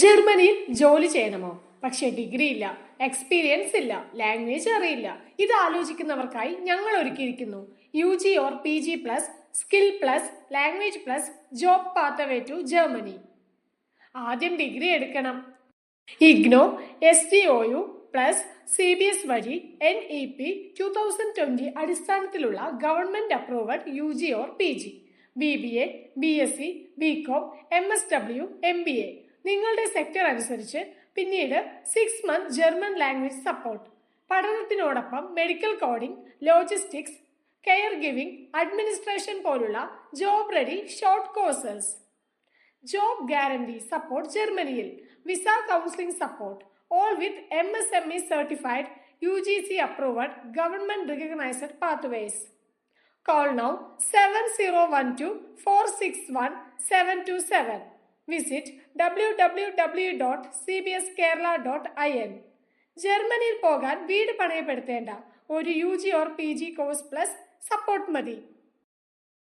ജർമ്മനിയിൽ ജോലി ചെയ്യണമോ? പക്ഷെ ഡിഗ്രി ഇല്ല എക്സ്പീരിയൻസ് ഇല്ല ലാംഗ്വേജ് അറിയില്ല. ഇത് ആലോചിക്കുന്നവർക്കായി ഞങ്ങൾ ഒരുക്കിയിരിക്കുന്നു. U G or P G plus skill plus language plus job pathway to Germany. ആദ്യം ഡിഗ്രി എടുക്കണം. IGNOU S D O U plus C B S വഴി N E P two thousand twenty അടിസ്ഥാനത്തിലുള്ള government approved U G or P G. B B A B S C B com M S W M B A. നിങ്ങളുടെ sector അനുസരിച്ച് പിന്നീട് six month German language support പഠനത്തിനോടൊപ്പം medical coding logistics care giving administration പോലുള്ള job ready short courses job guarantee support ജർമ്മനിയിൽ. Visa counselling support all with M S M E certified U G C approved government recognised pathways call now seven zero one two four six one seven two seven visit W W W dot C B S Kerala dot I N ജർമ്മനിയിൽ പോകാൻ വീട് പണയപ്പെടുത്തേണ്ട ഒരു U G or P G course plus support മതി.